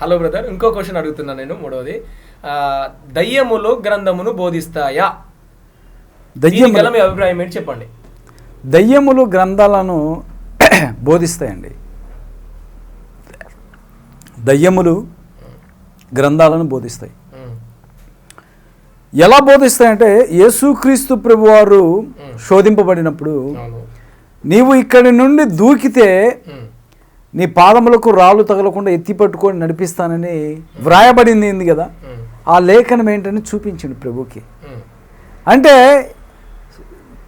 Hello brother ఇంకో question అడుగుతున్నాను నేను మూడవది. దయ్యములు గ్రంథమును బోధిస్తాయా? గల మీ అభిప్రాయం ఏంటి చెప్పండి. దయ్యములు గ్రంథాలను బోధిస్తాయండి. దయ్యములు గ్రంథాలను బోధిస్తాయి. ఎలా బోధిస్తాయంటే యేసుక్రీస్తు ప్రభువారు శోధింపబడినప్పుడు నీవు ఇక్కడి నుండి దూకితే నీ పాదములకు రాళ్ళు తగలకుండా ఎత్తి పట్టుకొని నడిపిస్తానని వ్రాయబడింది ఏంది కదా? ఆ లేఖనం ఏంటని చూపించిండు ప్రభుకి. అంటే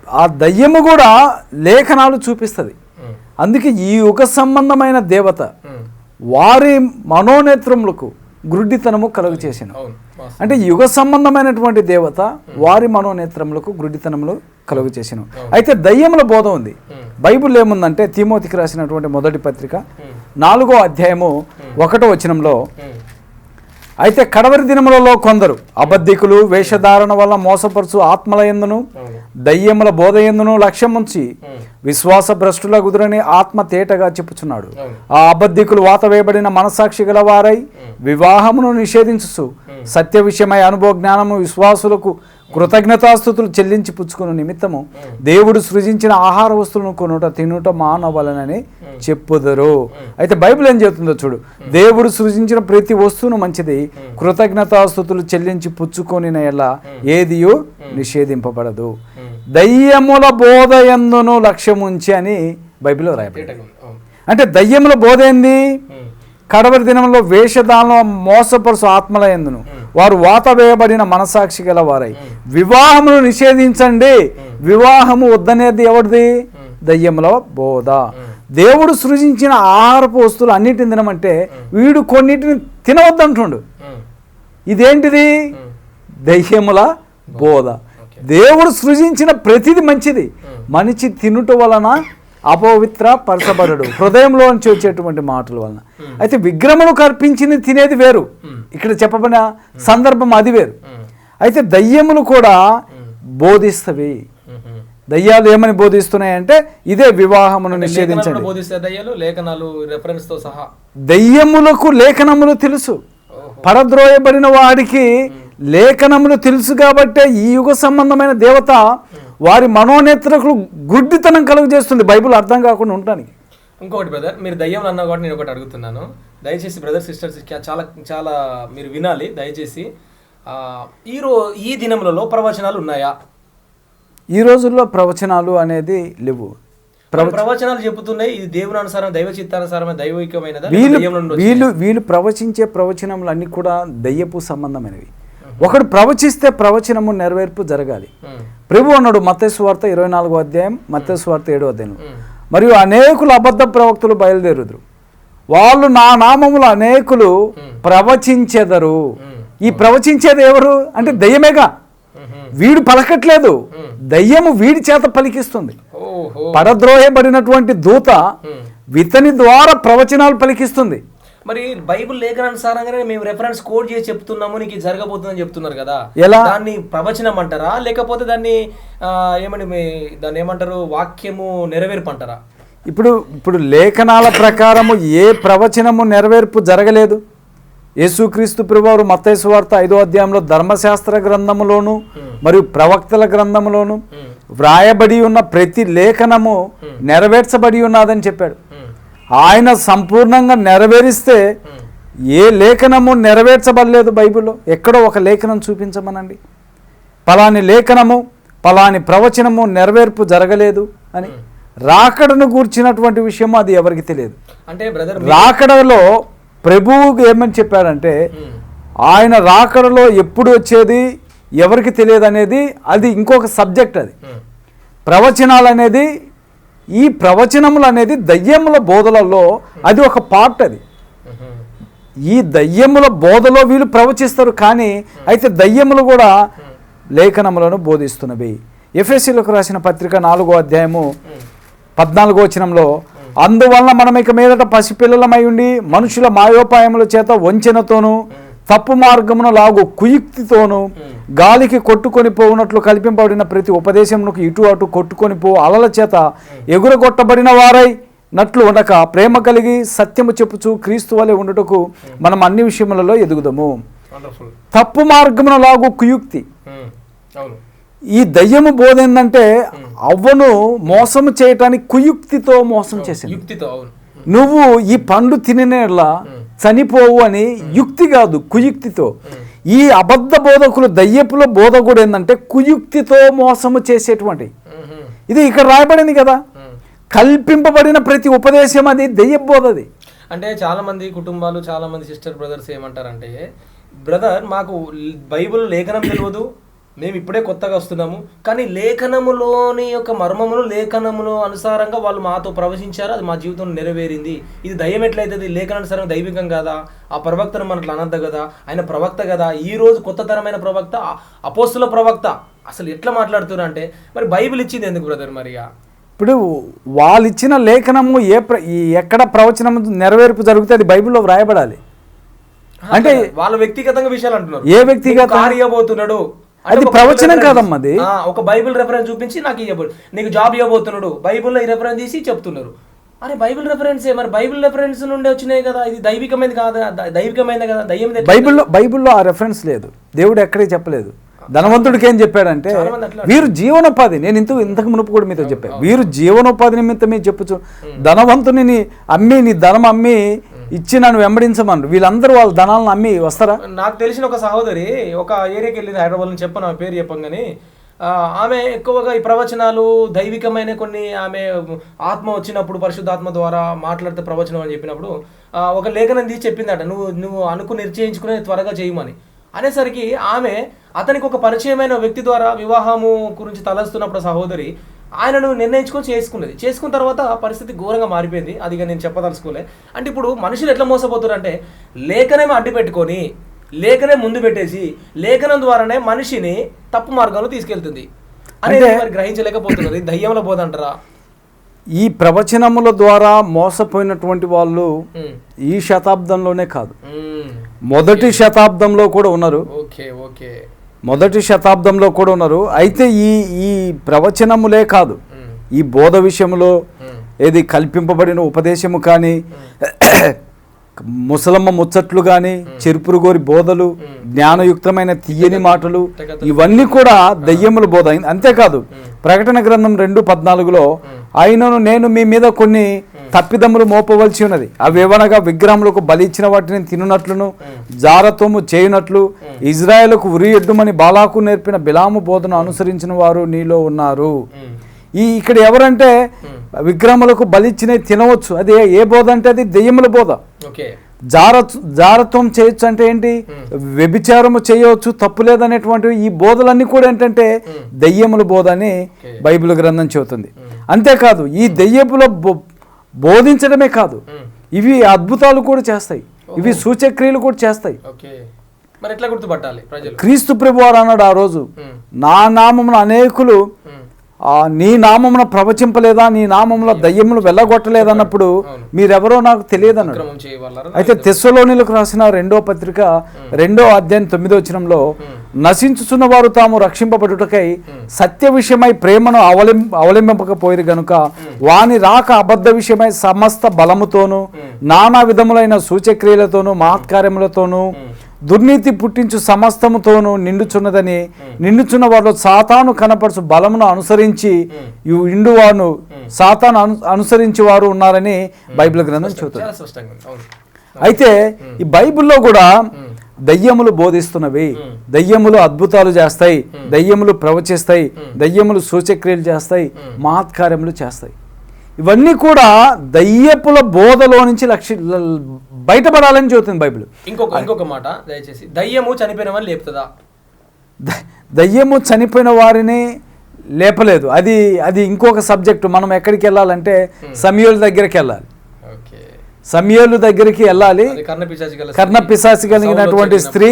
ఆ దయ్యము కూడా లేఖనాలు చూపిస్తుంది. అందుకే ఈ యుగ సంబంధమైన దేవత వారి మనోనేత్రములకు గురుడితనము కలుగు చేసిన. అంటే యుగ సంబంధమైనటువంటి దేవత వారి మనోనేత్రములకు గురుడితనములు కలుగు చేసిన. అయితే దయ్యముల బోధ ఉంది. బైబిల్ ఏముందంటే తిమోతికి రాసినటువంటి మొదటి పత్రిక ఉమ్, నాలుగో అధ్యాయము ఒకటో వచనంలో ఉమ్, అయితే కడవరి దినములలో కొందరు అబద్ధికులు వేషధారణ వల్ల మోసపరుచు ఆత్మల ఎందును? దయ్యముల బోధ ఎందును లక్ష్యముంచి ఉమ్, విశ్వాస భ్రష్టుల గుదురని ఆత్మ తేటగా చెప్పుచున్నాడు. ఆ అబద్ధికులు వాత వేయబడిన మనసాక్షి గల వారై వివాహమును నిషేధించు సత్య విషయమై అనుభవ జ్ఞానము విశ్వాసులకు కృతజ్ఞతాస్థుతులు చెల్లించి పుచ్చుకున్న నిమిత్తము దేవుడు సృజించిన ఆహార వస్తువులను కొనుట తినుట మానవలనని చెప్పుదరు. అయితే బైబిల్ ఏం చెబుతుందో చూడు. దేవుడు సృజించిన ప్రతి వస్తువును మంచిది కృతజ్ఞతాస్థుతులు చెల్లించి పుచ్చుకొని ఎలా ఏదియో నిషేధింపబడదు. దయ్యముల బోధ ఎందును లక్ష్యముంచి అని బైబిల్లో. అవును అంటే దయ్యముల బోధ ఏంది? కడవరి దినంలో వేషధానంలో మోసపరుసు ఆత్మల ఎందును. వారు వాత వేయబడిన మనసాక్షి గల వారై వివాహమును నిషేధించండి. వివాహము వద్దనేది ఎవరిది? దయ్యముల బోధ. దేవుడు సృజించిన ఆహారపు వస్తువులు అన్నిటిని తినమంటే వీడు కొన్నిటిని తినవద్దంటుండు. ఇదేంటిది? దయ్యముల బోధ. దేవుడు సృజించిన ప్రతిది మంచిది. మనిషి తినుట వలన అపవిత్ర పరచబడడు హృదయంలోంచి వచ్చేటువంటి మాటల వలన. అయితే విగ్రహమును కల్పించింది తినేది వేరు. ఇక్కడ చెప్పబడిన సందర్భం అది వేరు. ఉమ్, అయితే దయ్యములు కూడా బోధిస్తవి. దయ్యాలు ఏమని బోధిస్తున్నాయంటే ఇదే వివాహమును నిషేధించండి. దయ్యములకు లేఖనములు తెలుసు. పరద్రోయబడిన వాడికి లేఖనములు తెలుసు కాబట్టే ఈ యుగ సంబంధమైన దేవత వారి మనోనేత్రకు గుడ్డితనం కలుగు చేస్తుంది. బైబిల్ అర్థం కాకుండా ఉండటానికి ఇంకొకటి బ్రదర్ మీరు దయ్యం అన్నా కాబట్టి నేను ఒకటి అడుగుతున్నాను. దయచేసి బ్రదర్ సిస్టర్స్ చాలా చాలా మీరు వినాలి దయచేసి. ఆ, ఈ దినములలో ప్రవచనాలు ఉన్నాయా? ఈ రోజుల్లో ప్రవచనాలు అనేది లేవు. ప్రవచనాలు చెబుతున్నాయి ఇది దేవుని అనుసారం దైవ చిత్తానుసారమైన దైవికమైనదా? వీళ్ళు వీళ్ళు వీళ్ళు ప్రవచించే ప్రవచనములు అన్నీ కూడా దయ్యపు సంబంధమైనవి. ఒకడు ప్రవచిస్తే ప్రవచనము నెరవేర్పు జరగాలి. ప్రభు అన్నాడు వార్త ఇరవై నాలుగో అధ్యాయం మత్తయి వార్త ఏడో అధ్యాయం మరియు అనేకులు అబద్ధ ప్రవక్తలు బయలుదేరుదురు. వాళ్ళు నా నామములు అనేకులు ప్రవచించెదరు. ఈ ప్రవచించేది ఎవరు? అంటే దయ్యమేగా. వీడు పలకట్లేదు. దయ్యము వీడి చేత పలికిస్తుంది. ఓహో. పడద్రోయబడినటువంటి దూత. వితని ద్వారా ప్రవచనాలు పలికిస్తుంది. మరి బైబిల్ లేఖనానుసారంగానే మేము రెఫరెన్స్ కోడ్ చేసి చెప్తున్నాము నీకు జరగబోతుందని చెప్తున్నారు కదా. ఎలా? దాన్ని ప్రవచనం అంటారా? లేకపోతే దాన్ని ఏమని దాన్ని ఏమంటారు? వాక్యము నెరవేర్పు అంటారా? ఇప్పుడు ఇప్పుడు లేఖనాల ప్రకారము ఏ ప్రవచనము నెరవేర్పు జరగలేదు? యేసుక్రీస్తు ప్రభువారు మత్తయి సువార్త ఐదో అధ్యాయంలో ధర్మశాస్త్ర గ్రంథములోను మరియు ప్రవక్తల గ్రంథములోను వ్రాయబడి ఉన్న ప్రతి లేఖనము నెరవేర్చబడి ఉన్నదని చెప్పాడు. ఆయన సంపూర్ణంగా నెరవేరిస్తే. ఏ లేఖనము నెరవేర్చబడలేదు బైబిల్లో. ఎక్కడో ఒక లేఖనం చూపించమనండి. పలాని లేఖనము పలాని ప్రవచనము నెరవేర్పు జరగలేదు అని. రాకడను గూర్చినటువంటి విషయము అది ఎవరికి తెలియదు. అంటే బ్రదర్ రాకడలో ప్రభువు ఏమని చెప్పాడంటే ఆయన రాకడలో ఎప్పుడు వచ్చేది ఎవరికి తెలియదు అనేది అది ఇంకొక సబ్జెక్ట్ అది. ప్రవచనాలు అనేది ఈ ప్రవచనములు అనేది దయ్యముల బోధలలో అది ఒక పార్ట్ అది. ఈ దయ్యముల బోధలో వీళ్ళు ప్రవచిస్తారు కానీ అయితే దయ్యములు కూడా లేఖనములను బోధిస్తున్నవి. ఎఫ్ఎస్సీలకు రాసిన పత్రిక నాలుగో అధ్యాయము పద్నాలుగో వచనంలో అందువలన మనం ఇక మీదట పసిపిల్లలమై ఉండి మనుషుల మాయోపాయముల చేత వంచనతోనూ తప్పు మార్గమున లాగు కుయుక్తితోనూ గాలికి కొట్టుకొని పోవునట్లు కల్పింపబడిన ప్రతి ఉపదేశమునకు ఇటు అటు కొట్టుకొని పో అలల చేత ఎగురగొట్టబడిన వారై నట్లు ఉండక ప్రేమ కలిగి సత్యము చెప్పుచు క్రీస్తు వలె ఉండుటకు మనం అన్ని విషయములలో ఎదుగుదాము. తప్పు మార్గమున లాగు కుయుక్తి. ఈ దయ్యము బోధ ఏంటంటే అవ్వను మోసం చేయటానికి కుయుక్తితో మోసం చేసింది. నువ్వు ఈ పండు తిననేలా చనిపోవు అని యుక్తి కాదు కుయుక్తితో ఈ అబద్ధ బోధకులు దయ్యపుల బోధ కూడా ఏంటంటే కుయుక్తితో మోసము చేసేటువంటి. ఇది ఇక్కడ రాయబడింది కదా. కల్పింపబడిన ప్రతి ఉపదేశం అది దెయ్య బోధది అంటే చాలా మంది కుటుంబాలు చాలా మంది సిస్టర్ బ్రదర్స్ ఏమంటారంటే బ్రదర్ మాకు బైబిల్ లేఖనం తెలియదు మేము ఇప్పుడే కొత్తగా వస్తున్నాము. కానీ లేఖనములోని యొక్క మర్మములు లేఖనములో అనుసారంగా వాళ్ళు మాతో ప్రవశించారు. అది మా జీవితంలో నెరవేరింది. ఇది దయ్యం ఎట్లయితుంది? లేఖనానుసారం దైవికం కదా? ఆ ప్రవక్తను మనట్లు అనద్దు కదా? ఆయన ప్రవక్త కదా? ఈ రోజు కొత్త తరమైన ప్రవక్త అపోస్తుల ప్రవక్త. అసలు ఎట్లా మాట్లాడుతున్నారు అంటే మరి బైబిల్ ఇచ్చింది ఎందుకు బ్రదర్ మరిగా ఇప్పుడు వాళ్ళు ఇచ్చిన లేఖనము ఏ ఎక్కడ ప్రవచనం నెరవేర్పు జరిగితే అది బైబిల్లో వ్రాయబడాలి. అంటే వాళ్ళ వ్యక్తిగతంగా విషయాలు అంటున్నారు. ఏ వ్యక్తిగత- నీకు కారు ఇవ్వబోతున్నాడు అంటే అది ప్రవచనం కాదమ్మా అది. ఒక బైబిల్ రెఫరెన్స్ చూపించి నాకు ఇవ్వబోడు నీకు జాబ్ ఇవ్వబోతున్నాడు. బైబిల్లో ఈ రెఫరెన్స్ తీసి చెప్తున్నారు. అరే బైబిల్ రెఫరెన్సే మరి బైబిల్ రెఫరెన్స్ నుండి వచ్చినాయి కదా. ఇది దైవికమైనది కాదా? దైవికమైనది కదా? దయ్యం బైబిల్లో బైబిల్లో ఆ రెఫరెన్స్ లేదు. దేవుడు ఎక్కడే చెప్పలేదు. ధనవంతుడికి ఏం చెప్పాడంటే వీరు జీవనోపాధి నేను ఇంత ఇంతకు మునుపు కూడా మీతో చెప్పాను వీరు జీవనోపాధి నిమిత్తమే చెప్పుచు ధనవంతుని నీ అమ్మి నీ ధనం అమ్మి ఇచ్చి నన్ను వెంబడించమను. వీళ్ళందరూ వాళ్ళ ధనాలను అమ్మి వస్తారా? నాకు తెలిసిన ఒక సహోదరి ఒక ఏరియాకి వెళ్ళింది హైదరాబాద్ నుంచి చెప్పను ఆమె పేరు చెప్పంగాని ఆమె ఎక్కువగా ఈ ప్రవచనాలు దైవికమైన కొన్ని ఆమె ఆత్మ వచ్చినప్పుడు పరిశుద్ధాత్మ ద్వారా మాట్లాడితే ప్రవచనం అని చెప్పినప్పుడు ఒక లేఖనం తీసి చెప్పిందట నువ్వు నువ్వు అనుకుని నిశ్చయించుకుని త్వరగా చేయమని. అనేసరికి ఆమె అతనికి ఒక పరిచయమైన వ్యక్తి ద్వారా వివాహము గురించి తలస్తున్నప్పుడు సహోదరి ఆయనను నిర్ణయించుకొని చేసుకున్నది. చేసుకున్న తర్వాత పరిస్థితి ఘోరంగా మారిపోయింది. అది ఇక నేను చెప్పదలుచుకోలే. అంటే ఇప్పుడు మనుషులు ఎట్లా మోసపోతారంటే లేఖనేమో అడ్డు పెట్టుకొని లేఖనే ముందు పెట్టేసి లేఖనం ద్వారానే మనిషిని తప్పు మార్గంలో తీసుకెళ్తుంది. అనేది మరి గ్రహించలేకపోతున్నారు ఇది దయ్యంలో పోదంటారా? ఈ ప్రవచనముల ద్వారా మోసపోయినటువంటి వాళ్ళు ఈ శతాబ్దంలోనే కాదు. మొదటి శతాబ్దంలో కూడా ఉన్నారు. Okay okay. మొదటి శతాబ్దంలో కూడా ఉన్నారు. అయితే ఈ ఈ ప్రవచనములే కాదు. ఈ బోధ విషయంలో ఏది కల్పింపబడిన ఉపదేశము కానీ ముసలమ్మ ముచ్చట్లు కానీ చెరుపురుగోరి బోధలు జ్ఞానయుక్తమైన తీయని మాటలు ఇవన్నీ కూడా దయ్యముల బోధ. అయింది అంతేకాదు ప్రకటన గ్రంథం రెండు పద్నాలుగులో అయినను నేను మీ మీద కొన్ని తప్పిదములు మోపవలసి ఉన్నది. అవేవనగా విగ్రహములకు బలి ఇచ్చిన వాటిని తినునట్లును జారత్వము చేయునట్లు ఇజ్రాయేలుకు ఉరి ఎడ్డుమని బాలాకు నేర్పిన బిలాము బోధను అనుసరించిన వారు నీలో ఉన్నారు. ఈ ఇక్కడ ఎవరంటే విగ్రహములకు బలిచ్చినవి తినవచ్చు. అది ఏ- బోధ అంటే అది దెయ్యముల బోధ. జార జారత్వం చేయొచ్చు అంటే ఏంటి? వ్యభిచారము చేయవచ్చు తప్పు లేదనేటువంటి ఈ బోధలన్నీ కూడా ఏంటంటే దెయ్యముల బోధ అని బైబిల్ గ్రంథం చెబుతుంది. అంతేకాదు ఈ దెయ్యపుల బో- బోధించడమే కాదు. ఇవి అద్భుతాలు కూడా చేస్తాయి. ఇవి సూచక్రియలు కూడా చేస్తాయి. మరి ఎట్లా గుర్తుపట్టాలి ప్రజలు? క్రీస్తు ప్రభు వారు అన్నాడు ఆ రోజు. నా నామమున అనేకులు నీ నామమున ప్రవచింపలేదా? నీ నామమున దయ్యములు వెళ్ళగొట్టలేదన్నప్పుడు మీరెవరో నాకు తెలియదన్నాడు. అయితే తెస్సలోనిలకు రాసిన రెండో పత్రిక రెండో అధ్యాయం తొమ్మిదో వచనంలో నశించుచున్న వారు తాము రక్షింపబడుటకై సత్య విషయమై ప్రేమను అవలిం అవలంబింపకపోయిరు గనుక వాని రాక అబద్ధ విషయమై సమస్త బలముతోనూ నానా విధములైన సూచక్రియలతోనూ మహత్కార్యములతోనూ దుర్నీతి పుట్టించు సమస్తముతోనూ నిండుచున్నదని నిండుచున్న వారిలో సాతాను కనపడుచు బలమును అనుసరించి ఇండువాను సాతాను అను అనుసరించి వారు ఉన్నారని బైబిల్ గ్రంథం చెబుతుంది. అయితే ఈ బైబిల్లో కూడా దయ్యములు బోధిస్తున్నవి. దయ్యములు అద్భుతాలు చేస్తాయి. దయ్యములు ప్రవచిస్తాయి. దయ్యములు సూచక్రియలు చేస్తాయి. మహత్కార్యములు చేస్తాయి. ఇవన్నీ కూడా దయ్యపుల బోధలో నుంచి లక్ష బయటపడాలని చెబుతుంది బైబిల్. ఇంకొక ఇంకొక మాట దయచేసి దయ్యము చనిపోయిన వాళ్ళు లేపుతుందా దయ్యము చనిపోయిన వారిని లేపలేదు. అది అది ఇంకొక సబ్జెక్టు. మనం ఎక్కడికి వెళ్ళాలంటే సమయోల దగ్గరికి వెళ్ళాలి. సమయోలు దగ్గరికి వెళ్ళాలి. కర్ణ పిశాచి. పిశాచి కలిగినటువంటి స్త్రీ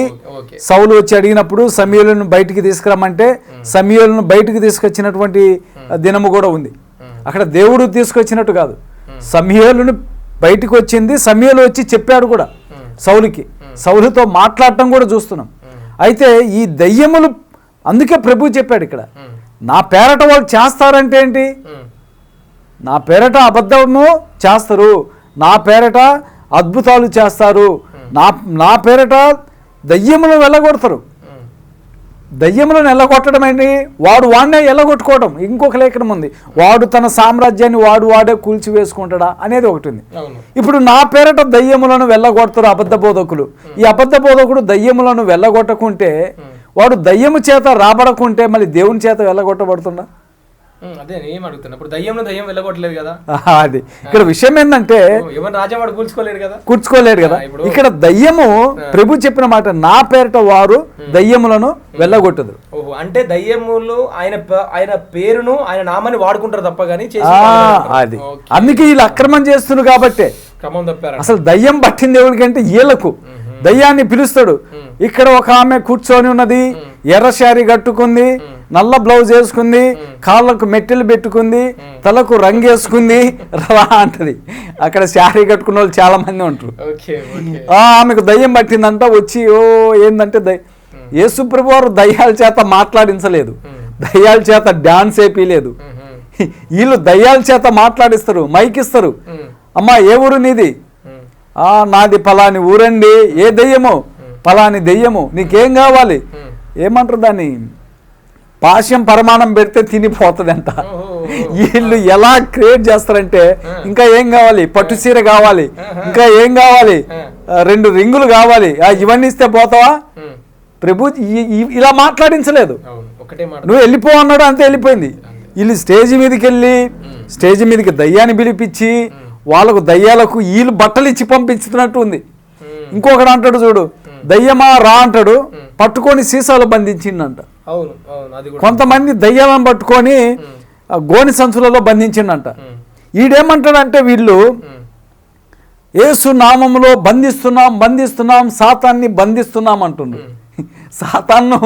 సౌలు వచ్చి అడిగినప్పుడు సమీయులను బయటికి తీసుకురమ్మంటే సమీయులను బయటికి తీసుకొచ్చినటువంటి దినము కూడా ఉంది. అక్కడ దేవుడు తీసుకొచ్చినట్టు కాదు. సమీయులను బయటికి వచ్చింది సమీయులు వచ్చి చెప్పాడు కూడా సౌలుకి. సౌలుతో మాట్లాడటం కూడా చూస్తున్నాం. అయితే ఈ దయ్యములు అందుకే ప్రభు చెప్పాడు ఇక్కడ. నా పేరట వాళ్ళు చేస్తారంటే ఏంటి? నా పేరట అబద్ధము చేస్తారు. నా పేరట అద్భుతాలు చేస్తారు. నా నా పేరట దయ్యములు వెళ్ళగొడతారు. దయ్యములను ఎల్లగొట్టడం ఏంటి? వాడు వాడినే ఎల్లగొట్టుకోవడం. ఇంకొక లేఖనం ఉంది. వాడు తన సామ్రాజ్యాన్ని వాడు వాడే కూల్చివేసుకుంటాడా? అనేది ఒకటి ఉంది. ఇప్పుడు నా పేరట దయ్యములను వెళ్ళగొడతారు అబద్ధ బోధకులు. ఈ అబద్ధ బోధకుడు దయ్యములను వెళ్ళగొట్టకుంటే వాడు దయ్యము చేత రాబడకుంటే మళ్ళీ దేవుని చేత వెళ్ళగొట్టబడుతుండా? అదే ఏం అడుగుతున్నా. ఇప్పుడు దయ్యంలో దయ్యం వెళ్ళగొట్టలేదు కదా? అది. ఇక్కడ విషయం ఏంటంటే ఎవరు రాజ్యం వాడు కూల్చుకోలేడు కదా? కూర్చుకోలేడు కదా ఇక్కడ దయ్యము ప్రభు చెప్పిన మాట నా పేరట వారు దయ్యములను వెళ్ళగొట్టదు. ఓహో అంటే దయ్యములు ఆయన ఆయన పేరును ఆయన నామాన్ని వాడుకుంటారు తప్ప కానీ. అది. అందుకే వీళ్ళు అక్రమం చేస్తున్నారు కాబట్టే. క్రమం తప్పారు. అసలు దయ్యం పట్టింది ఎవరికంటే వీళ్ళకు. దయ్యాన్ని పిలుస్తాడు. ఇక్కడ ఒక ఆమె కూర్చొని ఉన్నది ఎర్ర శారీ కట్టుకుంది నల్ల బ్లౌజ్ వేసుకుంది కాళ్ళకు మెట్టెలు పెట్టుకుంది తలకు రంగు వేసుకుంది రా అంటది. అక్కడ శారీ కట్టుకున్న వాళ్ళు చాలా మంది ఉంటారు. ఆమెకు దయ్యం పట్టిందంట వచ్చి ఓ ఏందంటే దయ్య యేసుప్రభు వారు దయ్యాల చేత మాట్లాడించలేదు. దయ్యాల చేత డాన్స్ వేపిలేదు. ఉహుం. వీళ్ళు దయ్యాల చేత మాట్లాడిస్తారు మైక్ ఇస్తారు. అమ్మా ఏ ఊరు నీది? నాది పలాని ఊరండి. ఏ దెయ్యము? పలాని దెయ్యము. నీకేం కావాలి. ఏమంటారు దాన్ని? పాశ్యం పరమాణం పెడితే తినిపోతుందంట. వీళ్ళు ఎలా క్రియేట్ చేస్తారంటే ఇంకా ఏం కావాలి? పట్టు చీర కావాలి. ఇంకా ఏం కావాలి? రెండు రింగులు కావాలి. ఆ, ఇవన్నీ ఇస్తే పోతావా. ప్రభు ఇలా మాట్లాడించలేదు. నువ్వు వెళ్ళిపో అన్నాడు అంతే వెళ్ళిపోయింది. వీళ్ళు స్టేజ్ మీదకి వెళ్ళి స్టేజ్ మీదకి దయ్యాన్ని పిలిపించి వాళ్ళకు దయ్యాలకు వీళ్ళు బట్టలు ఇచ్చి పంపించుతున్నట్టు ఉంది. ఇంకొకడు అంటాడు చూడు దయ్యమా రా అంటాడు పట్టుకొని సీసాలు బంధించిండంట. కొంతమంది దయ్యాలను పట్టుకొని గోని సంచులలో బంధించిండంట. ఈడేమంటాడంటే వీళ్ళు. ఏసు నామములో బంధిస్తున్నాం బంధిస్తున్నాం సాతాన్ని బంధిస్తున్నాం అంటుండ్రు. సాతాన్ను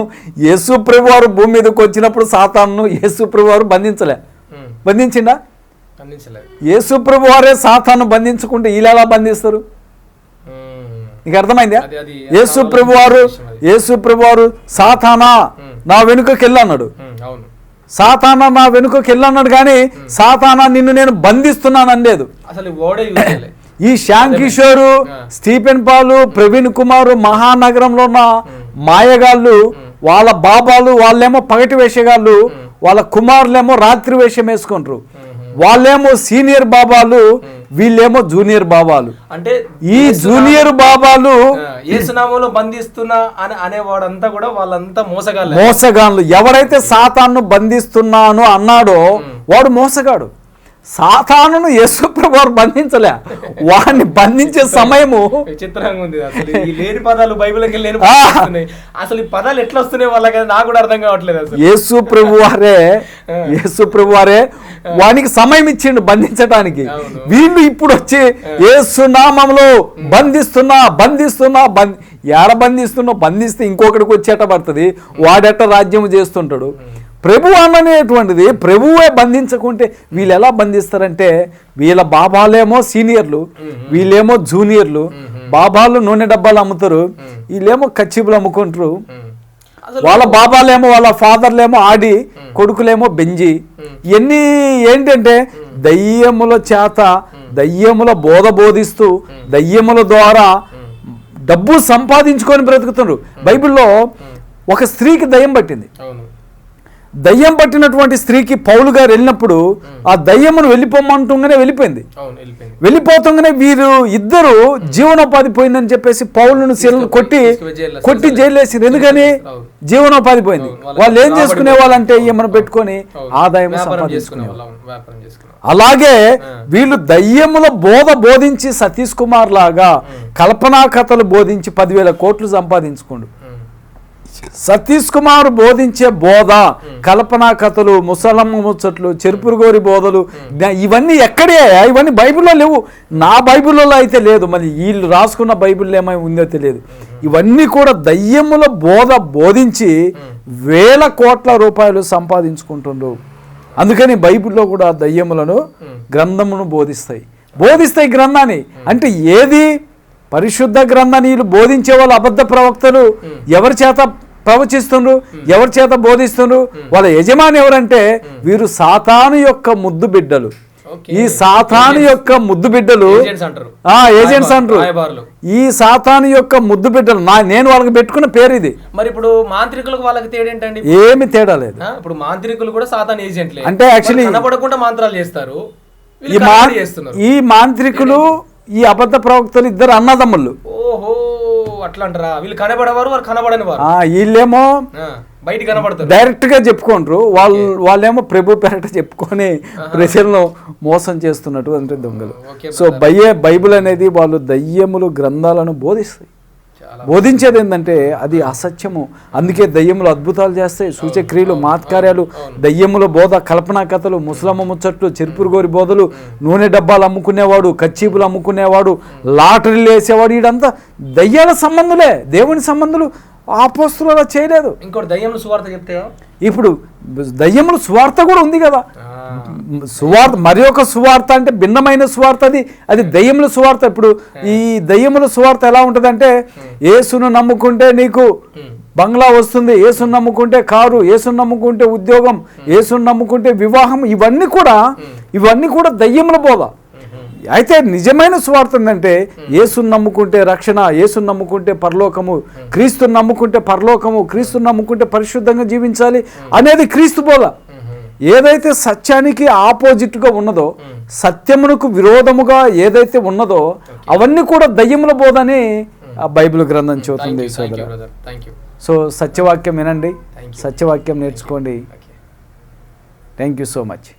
యేసు ప్రభువారు భూమి మీదకి వచ్చినప్పుడు సాతాన్ను యేసు ప్రభువారు బంధించలే. అందించలేదు యేసు ప్రభువారే సాతాన్ను బంధించుకుంటే ఎలా బంధిస్తారు. నీకు అర్థమైందా? యేసు ప్రభువారు యేసు ప్రభువారు సాతానా నా వెనుకకి వెళ్ళన్నాడు. సాతానా నా వెనుకకి వెళ్ళన్నాడు కానీ సాతానా నిన్ను నేను బంధిస్తున్నాను అనలేదు. ఈ శ్యామ్ కిషోరు స్టీఫెన్ పాలు ప్రవీణ్ కుమార్ మహానగరంలో ఉన్న మాయగాళ్ళు వాళ్ళ బాబాలు వాళ్ళేమో పగటి వేషగాళ్ళు వాళ్ళ కుమారులేమో రాత్రి వేషం వేసుకుంటారు వాళ్ళేమో సీనియర్ బాబాలు వీళ్ళేమో జూనియర్ బాబాలు. అంటే ఈ జూనియర్ బాబాలు ఏసునామంలో బంధిస్తున్నా అని అనేవాడంతా కూడా వాళ్ళంతా మోసగాళ్ళే. మోసగాళ్ళు. ఎవరైతే సాతాను బంధిస్తున్నాను అన్నాడో వాడు మోసగాడు. సాతానును యేసుప్రభు వారు బంధించలే. వాడిని బంధించే సమయము విచిత్రంగా ఉంది. అసలు ఈ లేని పదాలు బైబిల్కి లేని అసలు ఈ పదాలు ఎట్లా వస్తున్నాయి వాళ్ళకి? నాకు కూడా అర్థం కావట్లేదు అసలు. యేసు ప్రభు వారే యేసు ప్రభు వారే వానికి సమయం ఇచ్చిండు బంధించడానికి. వీళ్ళు ఇప్పుడు వచ్చి యేసు నామంలో బంధిస్తున్నా బంధిస్తున్నా బంధి ఏడ బంధిస్తున్నా బంధిస్తే ఇంకొకటికి వచ్చేట పడుతుంది. వాడెట్ట రాజ్యం చేస్తుంటాడు. ప్రభు అననేటువంటిది ప్రభువే బంధించకుంటే వీళ్ళు ఎలా బంధిస్తారంటే వీళ్ళ బాబాలేమో సీనియర్లు వీళ్ళేమో జూనియర్లు బాబాలు నూనె డబ్బాలు అమ్ముతారు వీళ్ళేమో కచ్చిపులు అమ్ముకుంటారు. వాళ్ళ బాబాలేమో వాళ్ళ ఫాదర్లేమో ఆడి కొడుకులేమో బెంజి. ఇవన్నీ ఏంటంటే దయ్యముల చేత దయ్యముల బోధ బోధిస్తూ దయ్యముల ద్వారా డబ్బు సంపాదించుకొని బ్రతుకుతున్నారు బైబిల్లో ఒక స్త్రీకి దయ్యం పట్టింది. దయ్యం పట్టినటువంటి స్త్రీకి పౌలు గారు వెళ్ళినప్పుడు ఆ దయ్యమును వెళ్ళిపోమంటుంగానే వెళ్ళిపోయింది వెళ్ళిపోతుండగానే వీరు ఇద్దరు జీవనోపాధి పోయిందని చెప్పేసి పౌలను శిలను కొట్టి కొట్టి జైలు వేసింది ఎందుకని. జీవనోపాధి పోయింది. వాళ్ళు ఏం చేసుకునే వాళ్ళంటే ఏమన్నా పెట్టుకొని. ఆదాయం సంపాదించుకునే. అలాగే వీళ్ళు దయ్యముల బోధ బోధించి సతీష్ కుమార్ లాగా కల్పనా కథలు బోధించి పదివేల కోట్లు సంపాదించుకోండు. సతీష్ కుమార్ బోధించే బోధ కల్పనా కథలు ముసలమ్మ ముచ్చట్లు చెరుపురుగోరి బోధలు జ్ఞా- ఇవన్నీ ఎక్కడే? ఇవన్నీ బైబిల్లో లేవు. నా బైబిల్లో అయితే లేదు. మరి వీళ్ళు రాసుకున్న బైబిల్లో ఏమై ఉందో తెలియదు. ఇవన్నీ కూడా దయ్యముల బోధ బోధించి వేల కోట్ల రూపాయలు సంపాదించుకుంటుండ్రు. అందుకని బైబిల్లో కూడా దయ్యములను గ్రంథమును బోధిస్తాయి. బోధిస్తాయి గ్రంథాన్ని. అంటే ఏది? పరిశుద్ధ గ్రంథాన్ని వీళ్ళు బోధించే వాళ్ళు అబద్ధ ప్రవక్తలు ఎవరి చేత ప్రవచిస్తుండ్రు? ఎవరి చేత బోధిస్తుండ్రు? వాళ్ళ యజమాని ఎవరంటే వీరు సాతాను యొక్క ముద్దు బిడ్డలు. ఈ సాతాను యొక్క ముద్దు బిడ్డలు ఏజెంట్స్ అంటారు. ఆ ఏజెంట్స్ అంటారు. ఈ సాతాను యొక్క ముద్దు బిడ్డలు నా నేను వాళ్ళకి పెట్టుకున్న పేరు ఇది. మరి ఇప్పుడు మాంత్రికులకు వాళ్ళకి తేడేంటండి ఏమి తేడా లేదు. ఇప్పుడు మాంత్రికులు కూడా సాతాన్ ఏజెంట్లే. అంటే వాళ్ళు కనబడకుండా మంత్రాలు చేస్తారు. ఈ మాంత్రికులు ఈ అబద్ధ ప్రవక్తలు ఇద్దరు అన్నదమ్ములు. ఓహో అట్లా అంటారా వీళ్ళు కనబడేవారు వారు కనబడని వారు ఆ, వీళ్ళేమో బయట కనబడతారు. డైరెక్ట్గా చెప్పుకుంటారు. వాళ్ళు వాళ్ళేమో ప్రభు పేరట చెప్పుకొని ప్రజలను మోసం చేస్తున్నట్టు అంటే దొంగలు సో బయ్యే బైబిల్ అనేది వాళ్ళు దయ్యములు గ్రంథాలను బోధిస్తాయి. బోధించేది ఏంటంటే అది అసత్యము. అందుకే దయ్యములు అద్భుతాలు చేస్తాయి. సూచక్రియలు మాత్కార్యాలు దయ్యముల బోధ కల్పనా కథలు ముసలమ్మ ముచ్చట్లు చెరుపురు గోరి బోధలు నూనె డబ్బాలు అమ్ముకునేవాడు కచ్చీపులు అమ్ముకునేవాడు లాటరీలు వేసేవాడు వీడంతా దయ్యాల సంబంధులే. దేవుని సంబంధులు ఆపోస్తులు అలా చేయలేదు. ఇంకోటి దయ్యం సువార్త చెప్తే ఇప్పుడు దయ్యములు సువార్త కూడా ఉంది కదా. సువార్త మరి ఒక సువార్త అంటే భిన్నమైన సువార్త అది. అది దయ్యముల సువార్త. ఇప్పుడు ఈ దయ్యముల సువార్త ఎలా ఉంటుందంటే యేసును నమ్ముకుంటే నీకు బంగ్లా వస్తుంది. యేసును నమ్ముకుంటే కారు యేసును నమ్ముకుంటే ఉద్యోగం యేసును నమ్ముకుంటే వివాహం. ఇవన్నీ కూడా ఇవన్నీ కూడా దయ్యముల బోధ. అయితే నిజమైన సువార్త ఏంటంటే యేసును నమ్ముకుంటే రక్షణ యేసును నమ్ముకుంటే పరలోకము క్రీస్తుని నమ్ముకుంటే పరలోకము క్రీస్తుని నమ్ముకుంటే పరిశుద్ధంగా జీవించాలి అనేది క్రీస్తు బోధ. ఏదైతే సత్యానికి ఆపోజిట్గా ఉన్నదో సత్యమునకు విరోధముగా ఏదైతే ఉన్నదో అవన్నీ కూడా దయ్యముల బోధని ఆ బైబిల్ గ్రంథం చెబుతుంది థ్యాంక్ యూ సో సత్యవాక్యం వినండి. సత్యవాక్యం నేర్చుకోండి. Thank you so much